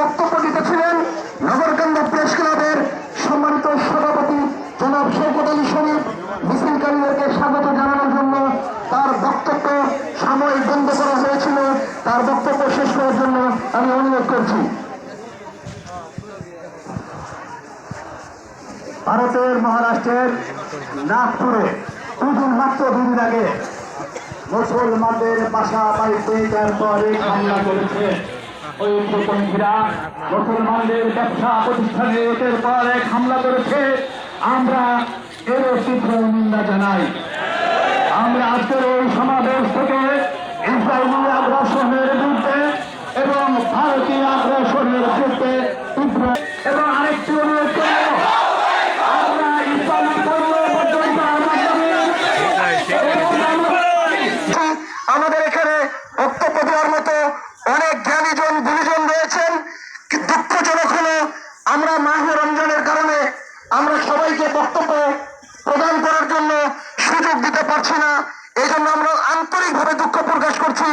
বক্তব্য দিতেছিলেন নগরকান্দা প্রেস ক্লাবের সম্মানিত সভাপতি জনাব শৌকত আলী শরীফ। মিছিলকারীদেরকে স্বাগত জানানোর জন্য তার বক্তব্য সাময়িক বন্ধ করা হয়েছিল। তার বক্তব্য শেষ করার জন্য আমি অনুরোধ করছি। ভারতের, মহারাষ্ট্রের, নাগপুরে দুদিন মাত্র, দুদিন আগে মুসলমানদের বাসা বাড়িতে তারপরে হামলা করেছে। মুসলমানদের ব্যবসা প্রতিষ্ঠানে পর এক হামলা করেছে। আমরা তীব্র নিন্দা জানাই। আমরা আজকের সমাবেশ থেকে ইসরায়েলি আগ্রাসনের বিরুদ্ধে এবং ভারতীয় আগ্রাসনের বিরুদ্ধে তীব্র এবং আরেকটি অনুরোধ পর্যন্ত আমাদের এখানে সবাইকে বক্তব্য প্রদান করার জন্য সুযোগ দিতে পারছি না। এই জন্য আমরা আন্তরিকভাবে দুঃখ প্রকাশ করছি।